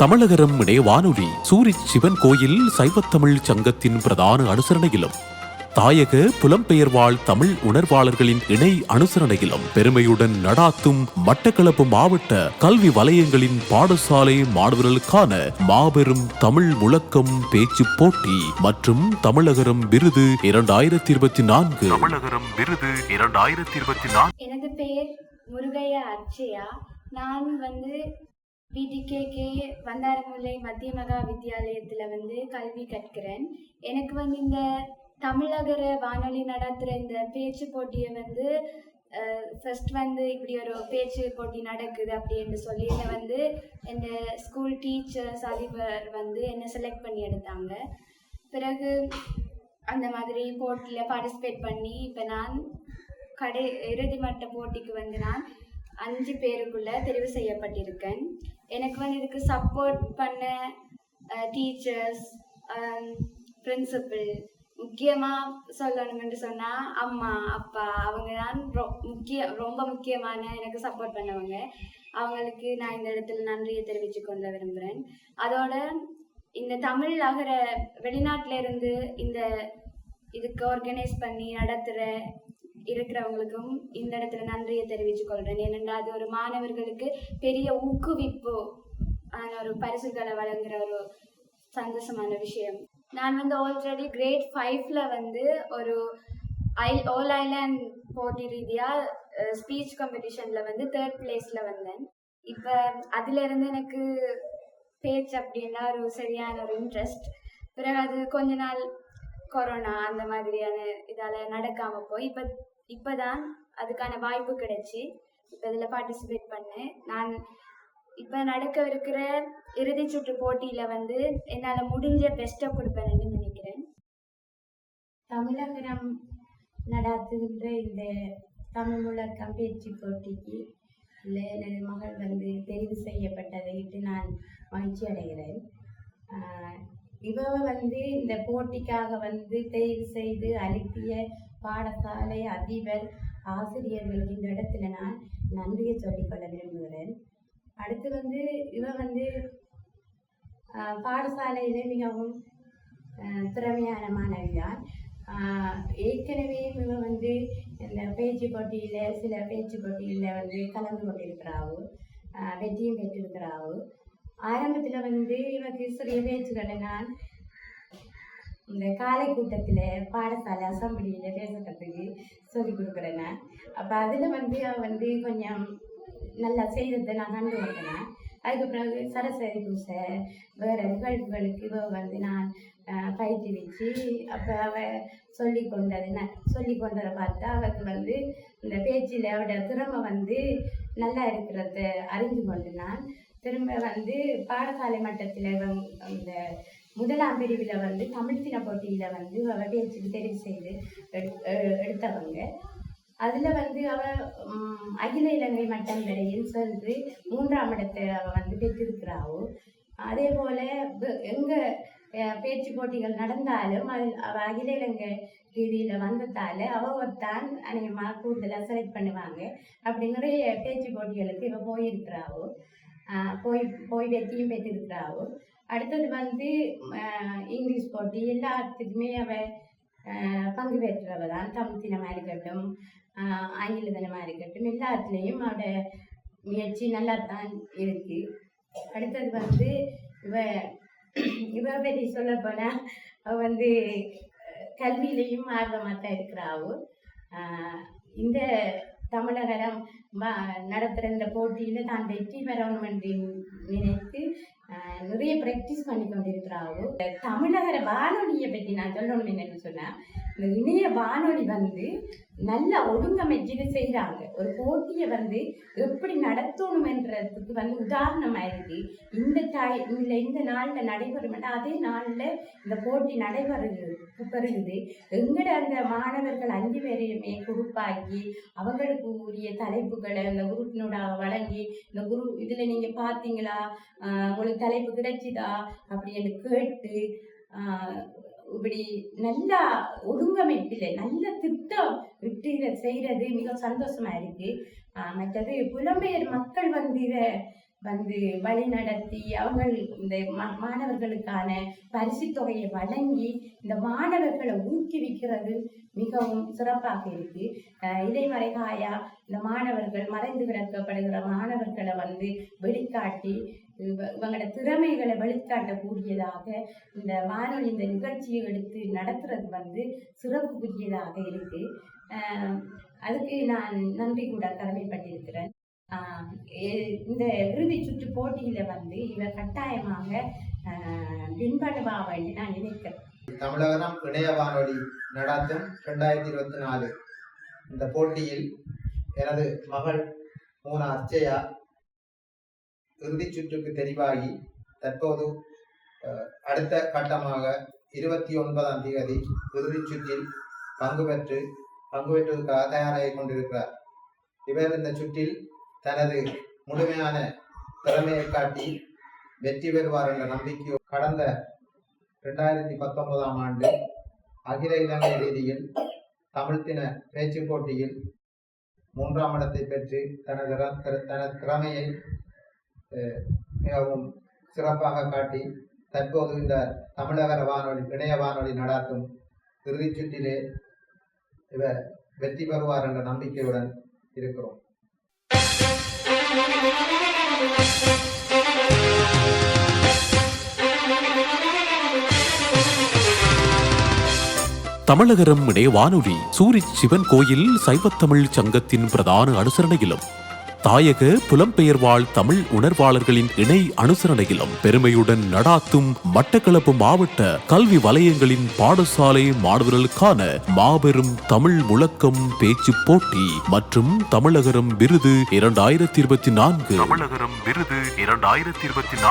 தமிழகரம் இணைய வானொலி சூரிச் சிவன் கோயில் சைவத்தமிழ் சங்கத்தின் பிரதான அனுசரணையிலும் தாயக புலம்பெயர்வாழ் தமிழ் உணர்வாளர்களின் இணை அனுசரணையிலும் பெருமையுடன் நடாத்தும் மட்டக்களப்பு மாவட்ட கல்வி வலயங்களின் பாடசாலை மாணவர்களுக்கான மாபெரும் தமிழ் முழக்கம் பேச்சு போட்டி மற்றும் தமிழகரம் விருது இரண்டாயிரத்தி இருபத்தி நான்கு தமிழகரம் விருது இரண்டாயிரத்தி இருபத்தி நான்கு எனது பெயர் முருகையா அர்ச்சயா. நான் வந்து பிடிகேகே வந்தாரமுல்லை மத்திய மகா வித்தியாலயத்தில் வந்து கல்வி கற்கிறேன். எனக்கு வந்து இந்த தமிழகர வானொலி நடத்துகிற இந்த பேச்சு போட்டியை வந்து ஃபர்ஸ்ட் வந்து இப்படி ஒரு பேச்சு போட்டி நடக்குது அப்படின்னு சொல்லி என்னை வந்து இந்த ஸ்கூல் டீச்சர்ஸ் அதிபர் வந்து என்னை செலக்ட் பண்ணி எடுத்தாங்க. பிறகு அந்த மாதிரி போட்டியில் பார்ட்டிசிபேட் பண்ணி இப்போ நான் கடை இறுதி மட்ட போட்டிக்கு வந்து நான் அஞ்சு பேருக்குள்ள தெரிவு செய்யப்பட்டிருக்கேன். எனக்கு வந்து இதுக்கு சப்போர்ட் பண்ண டீச்சர்ஸ் பிரின்சிபல் முக்கியமாக சொல்லணும்னு சொன்னால் அம்மா அப்பா அவங்க தான் ரொ முக்கிய ரொம்ப முக்கியமான எனக்கு சப்போர்ட் பண்ணவங்க. அவங்களுக்கு நான் இந்த இடத்துல நன்றியை தெரிவித்து கொள்ள விரும்புகிறேன் அதோட இந்த தமிழ் அகர வெளிநாட்டில இருந்து இந்த இதுக்கு ஆர்கனைஸ் பண்ணி நடத்துகிற இருக்கிறவங்களுக்கும் இந்த இடத்துல நன்றியை தெரிவித்துக் கொள்கிறேன் ஏனென்றால் அது ஒரு மாணவர்களுக்கு பெரிய ஊக்குவிப்பு ஆன ஒரு பரிசுகளை வழங்குற ஒரு சந்தோஷமான விஷயம். நான் வந்து ஆல்ரெடி கிரேட் ஃபைவ்ல வந்து ஒரு ஐ ஆல் ஐலாண்ட் போட்டி ரீதியாக ஸ்பீச் காம்படிஷனில் வந்து தேர்ட் பிளேஸில் வந்தேன். இப்போ அதுலேருந்து எனக்கு பேச்சு அப்படின்னா ஒரு சரியான ஒரு இன்ட்ரெஸ்ட் பிறகு அது கொஞ்ச நாள் கொரோனா அந்த மாதிரியான இதால் நடக்காமல் போய் இப்போ இப்போ தான் அதுக்கான வாய்ப்பு கிடைச்சி. இப்போ இதில் பார்ட்டிசிபேட் பண்ணேன். நான் இப்போ நடக்கவிருக்கிற இறுதி சுற்று போட்டியில் வந்து என்னால் முடிஞ்ச பெஸ்ட்டை கொடுப்பேன்னு நினைக்கிறேன். தமிழகம் நடாத்துகின்ற இந்த தமிழ் முழக்கம் பேச்சு போட்டிக்கு எனது மகள் வந்து தெரிவு செய்யப்பட்டதைகிட்டு நான் மகிழ்ச்சி அடைகிறேன் இவ வந்து இந்த போட்டிக்காக வந்து தேர்வு செய்து அனுப்பிய பாடசாலை அதிபர் ஆசிரியர்களுக்கு இந்த இடத்துல நான் நன்றியை சொல்லிக்கொள்ள விரும்புகிறேன். அடுத்து வந்து இவ வந்து பாடசாலையில மிகவும் திறமையான மாணவிதான் ஏற்கனவே இவ வந்து இந்த பேச்சு போட்டியில் சில பேச்சு போட்டியில் வந்து கலந்து கொண்டிருக்கிறாவோ. வெற்றியும் பெற்றிருக்கிறாவோ. ஆரம்பத்தில் வந்து இவக்கு சிறிய பேச்சுகளை நான் இந்த காலை கூட்டத்தில் பாடசாலை அசம்பிளியில் பேசுறதுக்கு சொல்லி கொடுக்குறேன் நான் அப்போ அதில் வந்து அவன் வந்து கொஞ்சம் நல்லா செய்கிறத நான் கண்டு கொண்டேன். அதுக்கு பிறகு சரஸ்வதி பூசை வேறு நிகழ்வுகளுக்கு இவ வந்து நான் ஆஹ், பயிற்றுவிச்சு அப்போ அவ சொல்லி கொண்டது நான் சொல்லி கொண்டதை பார்த்தா அவருக்கு வந்து இந்த பேச்சில் அவட திறமை வந்து நல்லா இருக்கிறத அறிஞ்சு கொண்டு நான் திரும்ப வந்து பாடசாலை மட்டத்தில் இந்த முதலாம் பிரிவில் வந்து தமிழ் தின போட்டியில் வந்து அவ பேச்சுக்கு தெரிவு செய்து எடு- எடுத்தவங்க. அதில் வந்து அவ அகில இலங்கை மட்டம் வரையில் சென்று மூன்றாம் இடத்தை அவ வந்து பெற்றிருக்கிறாவோ. அதே போல் எங்கே பேச்சு போட்டிகள் நடந்தாலும் அது அவ அகில இலங்கை ரீதியில் வந்ததால் அவத்தான் அநேகமாக கூடுதலாக செலக்ட் பண்ணுவாங்க. அப்படி நிறைய பேச்சு போட்டிகளுக்கு இவ போயிருக்கிறாவோ. போய் போய் வெற்றியும் பெற்றிருக்கிறாவோ அடுத்தது வந்து இங்கிலீஷ் போட்டி எல்லாத்துக்குமே அவ பங்கு பெற்றவ தான் தமிழ் தினமாக இருக்கட்டும் ஆங்கில தினமாக இருக்கட்டும் எல்லாத்துலேயும் அவட முயற்சி நல்லா தான் இருக்கு. அடுத்தது வந்து இவ இவ பற்றி சொல்ல போனால் அவ வந்து கல்வியிலையும் ஆர்வமாக தான் இருக்கிறாவோ இந்த தமிழகரம் நடத்துகிற இந்த போட்டியில் தான் வெற்றி பெறணும் என்று நினைத்து நிறைய ப்ராக்டிஸ் பண்ணி கொண்டிருக்கிறாவோ தமிழகர வானொலி பற்றி நான் சொல்லணும் என்னன்னு சொன்னால் இந்த இணைய வானொலி வந்து நல்ல ஒழுங்கமைச்சு இது செய்கிறாங்க ஒரு போட்டியை வந்து எப்படி நடத்தணுமென்றதுக்கு வந்து உதாரணமாக இருக்கு இந்த தாய் இல்லை இந்த நாளில் நடைபெறும் அதே நாளில் இந்த போட்டி நடைபெறுகிறது பெறுகிறது. எங்கட அந்த மாணவர்கள் அஞ்சு பேரையுமே குரூப்பாக்கி அவங்களுக்கு உரிய தலைப்புகளை அந்த குரூப்பினோட வழங்கி இந்த குரு இதில் நீங்கள் பார்த்தீங்களா உங்களுக்கு தலைப்பு கிடைச்சிதா? அப்படின்னு கேட்டு இப்படி நல்லா ஒழுங்கமைப்பில் நல்ல திட்டம் விட்டு இதை செய்கிறது மிக சந்தோஷமா இருக்கு. ஆஹ் மற்றது புலம்பெயர் மக்கள் வந்து இதை வந்து வழி நடத்தி அவங்க இந்த மா- மாணவர்களுக்கான பரிசு தொகையை வழங்கி இந்த மாணவர்களை ஊக்குவிக்கிறது மிகவும் சிறப்பாக இருக்கு. இதை மறைகாயா இந்த மாணவர்கள் மறைந்து கிடக்கப்படுகிற மாணவர்களை வந்து வெளிக்காட்டி இவங்களோட திறமைகளை வெளிக்காட்டக்கூடியதாக இந்த வானொலி இந்த நிகழ்ச்சியை எடுத்து நடத்துறது வந்து சிறப்புக்குரியதாக இருக்கு. அதுக்கு நான் நன்றி கூட கடமைப்பட்டிருக்கிறேன். இந்த இறுதி சுற்று போட்டியில வந்து இவர் கட்டாயமாக ஆஹ் பின்பற்றுவா வேண்டி நான் நினைக்கிறேன். தமிழகம் இணைய வானொலி நடாத்தும் ரெண்டாயிரத்தி இருபத்தி நாலு. இந்த போட்டியில் எனது மகள் மூன அர்ச்சயா இறுதி சுற்றுக்கு தெரிவாகி தற்போது அடுத்த கட்டமாக இருபத்தி ஒன்பதாம் தேதி இறுதிச் சுற்றில் பங்கு பெற்று பங்கு பெற்றுவதற்காக தயாராகி கொண்டிருக்கிறார். இவர் இந்த சுற்றில் தனது முழுமையான திறமையை காட்டி வெற்றி பெறுவார் என்ற நம்பிக்கை கடந்த ரெண்டாயிரத்தி பத்தொன்பதாம் ஆண்டு அகில இலங்கை ரீதியில் தமிழ்த்தின பேச்சு போட்டியில் மூன்றாம் இடத்தை பெற்று தனது திற- தனது திறமையை மிகவும் சிறப்பாக காட்டி தற்போது இந்த தமிழக வானொலி இணைய வானொலி நடாத்தும் இறுதிச் சுற்றிலே இவர் வெற்றி பெறுவார் என்ற நம்பிக்கையுடன் இருக்கிறோம். தமிழகரம் இணைய வானொலி சூரி சிவன் கோயில் சைவத்தமிழ் சங்கத்தின் பிரதான அனுசரணையிலும் தாயக புலம்பெயர்வாழ் தமிழ் உணர்வாளர்களின் இணை அனுசரணையிலும் பெருமையுடன் நடாத்தும் மட்டக்களப்பு மாவட்ட கல்வி வலயங்களின் பாடசாலை மாணவர்களுக்கான மாபெரும் தமிழ் முழக்கம் பேச்சு போட்டி மற்றும் தமிழகரம் விருது இரண்டாயிரத்தி இருபத்தி நான்கு. தமிழகரம் விருது இரண்டாயிரத்தி இருபத்தி நான்கு.